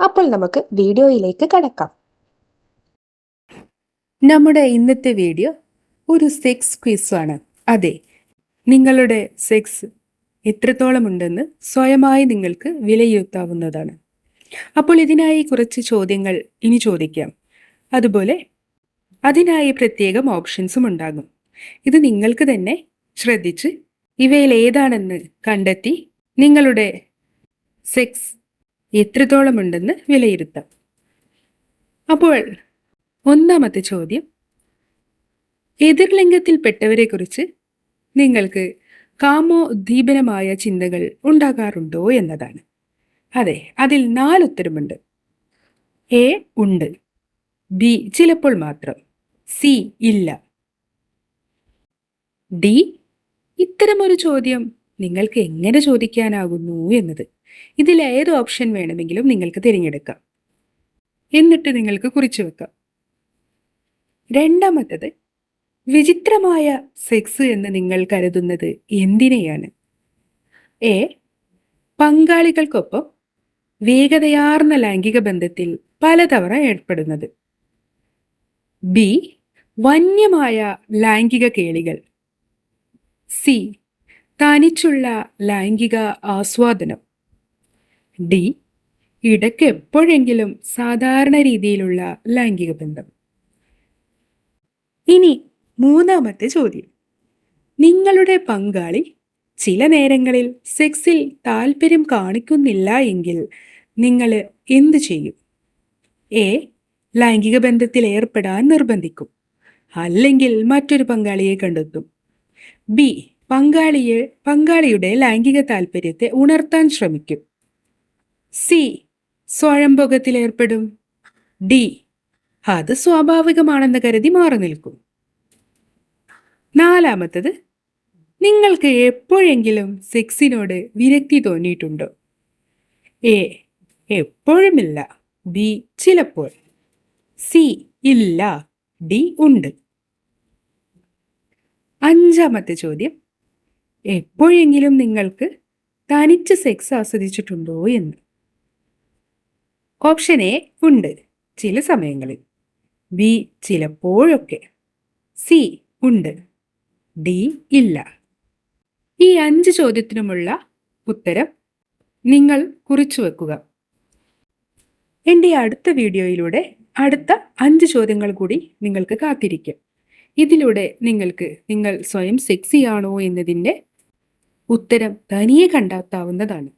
അപ്പോൾ നമുക്ക് വീഡിയോയിലേക്ക് കടക്കാം. നമ്മുടെ ഇന്നത്തെ വീഡിയോ ഒരു സെക്സ് ക്വിസാണ് അതെ നിങ്ങളുടെ സെക്സ് എത്രത്തോളം ഉണ്ടെന്ന് സ്വയമായി നിങ്ങൾക്ക് വിലയിരുത്താവുന്നതാണ്. അപ്പോൾ ഇതിനായി കുറച്ച് ചോദ്യങ്ങൾ ഇനി ചോദിക്കാം. അതുപോലെ അതിനായി പ്രത്യേകം ഓപ്ഷൻസും ഉണ്ടാകും. ഇത് നിങ്ങൾക്ക് തന്നെ ശ്രദ്ധിച്ച് ഇവയിൽ ഏതാണെന്ന് കണ്ടെത്തി നിങ്ങളുടെ സെക്സ് എത്രത്തോളം ഉണ്ടെന്ന് വിലയിരുത്താം. അപ്പോൾ ഒന്നാമത്തെ ചോദ്യം എതിർലിംഗത്തിൽപ്പെട്ടവരെ കുറിച്ച് നിങ്ങൾക്ക് കാമോദ്ദീപനമായ ചിന്തകൾ ഉണ്ടാകാറുണ്ടോ എന്നതാണ്. അതെ അതിൽ നാലുത്തരമുണ്ട്. എ ഉണ്ട്. ബി ചിലപ്പോൾ മാത്രം. സി ഇല്ല. ഡി ഇത്തരമൊരു ചോദ്യം നിങ്ങൾക്ക് എങ്ങനെ ചോദിക്കാനാകുന്നു എന്നത്. ഇതിൽ ഏത് ഓപ്ഷൻ വേണമെങ്കിലും നിങ്ങൾക്ക് തിരഞ്ഞെടുക്കാം. എന്നിട്ട് നിങ്ങൾക്ക് കുറിച്ചു വെക്കാം. രണ്ടാമത്തത് വിചിത്രമായ സെക്സ് എന്ന് നിങ്ങൾ കരുതുന്നത് എന്തിനെയാണ്? എ പങ്കാളികൾക്കൊപ്പം വേഗതയാർന്ന ലൈംഗിക ബന്ധത്തിൽ പലതവണ ഏർപ്പെടുന്നത്. ബി വന്യമായ ലൈംഗിക കേളികൾ. സി തനിച്ചുള്ള ലൈംഗിക ആസ്വാദനം. ഡി ഇടയ്ക്ക് എപ്പോഴെങ്കിലും സാധാരണ രീതിയിലുള്ള ലൈംഗിക ബന്ധം. ഇനി മൂന്നാമത്തെ ചോദ്യം. നിങ്ങളുടെ പങ്കാളി ചില നേരങ്ങളിൽ സെക്സിൽ താല്പര്യം കാണിക്കുന്നില്ല എങ്കിൽ നിങ്ങൾ എന്തു ചെയ്യും? എ ലൈംഗിക ബന്ധത്തിൽ ഏർപ്പെടാൻ നിർബന്ധിക്കും. അല്ലെങ്കിൽ മറ്റൊരു പങ്കാളിയെ കണ്ടെത്തും. ബി പങ്കാളിയെ പങ്കാളിയുടെ ലൈംഗിക താല്പര്യത്തെ ഉണർത്താൻ ശ്രമിക്കും. സി. സ്വയംഭോഗത്തിലേർപ്പെടും. ഡി. അത് സ്വാഭാവികമാണെന്ന് കരുതി മാറി നിൽക്കും. നാലാമത്തത് നിങ്ങൾക്ക് എപ്പോഴെങ്കിലും സെക്സിനോട് വിരക്തി തോന്നിയിട്ടുണ്ടോ? എ. എപ്പോഴുമില്ല. ബി. ചിലപ്പോൾ. സി. ഇല്ല. ഡി. ഉണ്ട്. അഞ്ചാമത്തെ ചോദ്യം എപ്പോഴെങ്കിലും നിങ്ങൾക്ക് തനിച്ച് സെക്സ് ആസ്വദിച്ചിട്ടുണ്ടോ എന്ന്? ഓപ്ഷൻ എ ഉണ്ട് ചില സമയങ്ങളിൽ. ബി ചിലപ്പോഴൊക്കെ. സി ഉണ്ട്. ഡി ഇല്ല. ഈ അഞ്ച് ചോദ്യത്തിനുമുള്ള ഉത്തരം നിങ്ങൾ കുറിച്ചു വെക്കുക. എന്റെ അടുത്ത വീഡിയോയിലൂടെ അടുത്ത അഞ്ച് ചോദ്യങ്ങൾ കൂടി നിങ്ങൾക്ക് കാത്തിരിക്കും. ഇതിലൂടെ നിങ്ങൾക്ക് നിങ്ങൾ സ്വയം സെക്സിയാണോ എന്നതിന്റെ ഉത്തരം തനിയെ കണ്ടെത്താവുന്നതാണ്.